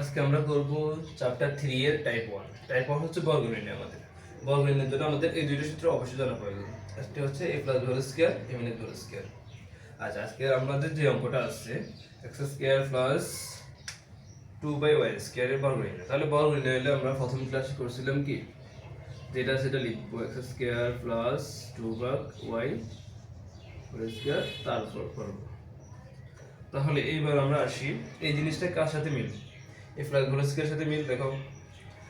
আজকে আমরা করব চ্যাপ্টার থ্রি এর টাইপ ওয়ান টাইপ ওয়ান হচ্ছে বর্গ নির্ণয় আমাদের। বর্গ নির্ণয়ের জন্য আমাদের, এই দুইটা সূত্র অবশ্যই জানা প্রয়োজন। একটা হচ্ছে A plus whole square A minus whole square আচ্ছা আজকে আমাদের যে অঙ্কটা আসছে X square plus two by Y square এর বর্গ নির্ণয় তাহলে বর্গ নির্ণয় হলে আমরা প্রথম ক্লাসে করছিলাম কি? যেটা সেটা লিখব X square plus two by Y whole square তারপর করব। তাহলে এইবার আমরা আসি এই জিনিসটা কার সাথে মিল? এই ফ্লাগ হোলস্কের সাথে মিল দেখো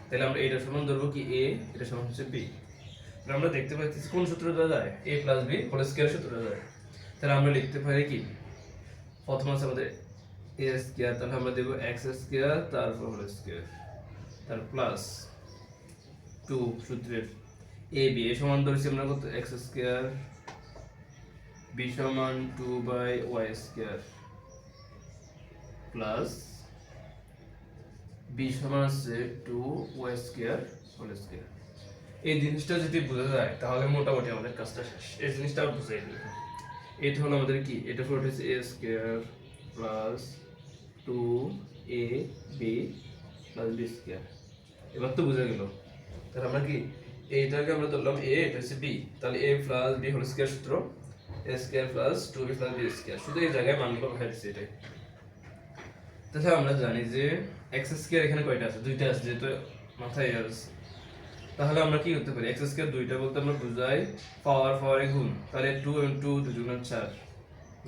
তাহলে আমরা এটা সমান ধরবো কি এ এটা সমান হচ্ছে বি আমরা দেখতে পাচ্ছি কোন সূত্র দেওয়া যায়? এ প্লাস বি হোলস্কেয়ার সূত্র দেওয়া যায়। তাহলে আমরা লিখতে পারি কি? প্রথম আছে আমাদের এ স্কোয়ার তাহলে আমরা দেবো এক্স স্কোয়ার তারপর হোল স্কোয়ার তার প্লাস টু সূত্রের এ বি এ সমান ধরেছি আমরা কত? এক্স স্কোয়ার বি সমান two by Y square plus B সমান আছে two Y square whole square এই জিনিসটা যদি বোঝা যায়, তাহলে মোটামুটি আমাদের কাজটা শেষ। এই জিনিসটা বুঝাই দিল এটা হলো আমাদের কি? এটা পুরো হচ্ছে A square plus two A B plus B square এবার তো বুঝে গেল। তাহলে আমরা কি, এইটাকে আমরা ধরলাম এ এটা হচ্ছে বি তাহলে A plus B whole square সূত্র A square plus two B plus B square শুধু এই জায়গায় মানগুলো বসাই এটাই। তাহলে আমরা জানি যে এক্স স্কোয়ার এখানে কয়টা আছে? দুইটা আছে, যেহেতু মাথায় আছে। তাহলে আমরা কি করতে পারি? এক্স স্কোয়ার দুইটা বলতে আমরা বুঝাই পাওয়ার পাওয়ারে গুণ। তাহলে টু ইন্টু দুজনের চার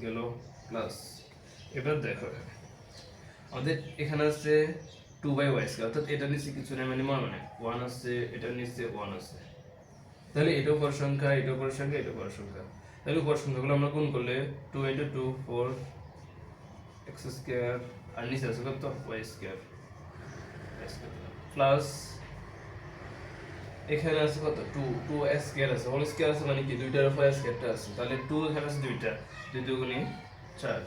গেল প্লাস এবার দেখো, আমাদের এখানে আছে টু বাই ওয়াই স্কোয়ার অর্থাৎ এটা নিচে কিছু নেই মানে মনে মানে। ওয়ান আছে এটা নিচে ওয়ান আছে। তাহলে এটা উপর সংখ্যা, এটা উপর সংখ্যা, এটা উপর সংখ্যা। তাহলে উপর সংখ্যাগুলো আমরা গুণ করলে two into two four X square আর নিচে আছে কত ওয়াই স্কোয়ার এখানে আছে কত টু টু স্কোয়ার আছে। হোল স্কোয়ার আছে মানে কি? দুইটার উপর স্কোয়ারটা আছে। তাহলে টু এখানে আছে দুইটা। দুই দুগুণি চার।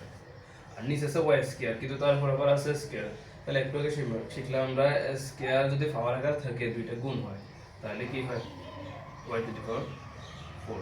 আর নিচে আছে ওয়াই স্কোয়ার কিন্তু তারপর আবার আছে স্কোয়ার তাহলে একটু আগে শিখলাম- আমরা স্কোয়ার যদি পাওয়ার আকার থাকে, দুইটা গুণ হয়, তাহলে কি হয়? Y to the four